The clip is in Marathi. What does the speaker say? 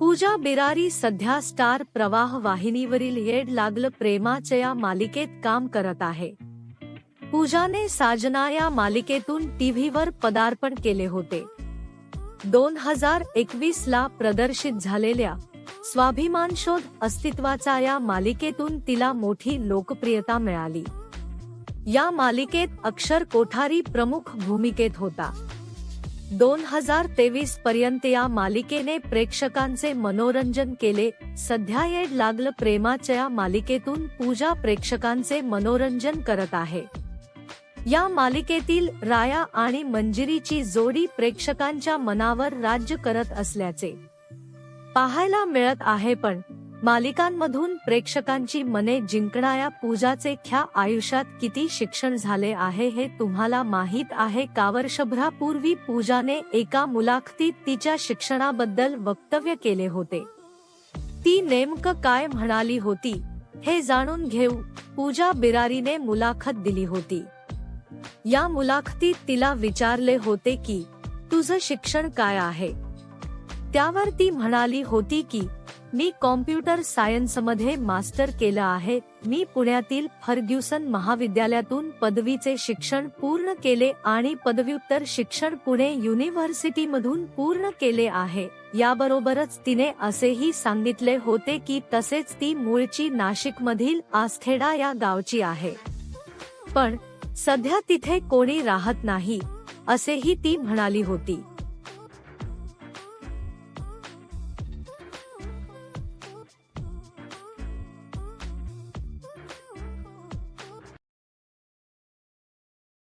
पूजा बिरारी सध्या स्टार प्रवाह वाहिनीवरील येड लागलं प्रेमाच्या या मालिकेत काम करत आहे. पूजाने साजना या मालिकेतून टीव्हीवर पदार्पण केले होते. दोन हजार एकवीस ला प्रदर्शित झालेल्या स्वाभिमान शोध अस्तित्वाचा या मालिकेतून तिला मोठी लोकप्रियता मिळाली. या मालिकेत अक्षर कोठारी प्रमुख भूमिकेत होता. दोन हजार तेवीस पर्यंत या मालिकेने प्रेक्षकांचे मनोरंजन केले. सध्या येड लागलं प्रेमाच्या या मालिकेतून पूजा प्रेक्षकांचे मनोरंजन करत आहे. या मालिकेतील राया आणि मंजिरीची जोडी प्रेक्षकांच्या मनावर राज्य करत असल्याचे पाहायला मिळत आहे पण मालिकांमधून प्रेक्षकांची मने जिंकणाऱ्या पूजाचे ख्या आयुष्यात किती शिक्षण झाले आहे हे तुम्हाला माहीत आहे का? वर्षभरापूर्वी पूजाने एका मुलाखतीत तिच्या शिक्षणाबद्दल वक्तव्य केले होते. ती नेमकं काय म्हणाली होती? हे जाणून घेऊ. पूजा बिरारीने मुलाखत दिली होती. या मुलाखतीत तिला विचारले होते की तुझं शिक्षण काय आहे? त्यावर ती म्हणाली होती की मी कॉम्प्युटर सायन्समध्ये मास्टर केलं आहे. मी पुण्यातील फर्ग्युसन महाविद्यालयातून पदवीचे शिक्षण पूर्ण केले आणि पदव्युत्तर शिक्षण पुणे युनिव्हर्सिटी मधून पूर्ण केले आहे. याबरोबरच तिने असेही सांगितले होते की तसेच ती मूळची नाशिक मधील आसखेडा या गावची आहे. पण सध्या तिथे कोणी राहत नाही असेही ती म्हणाली होती.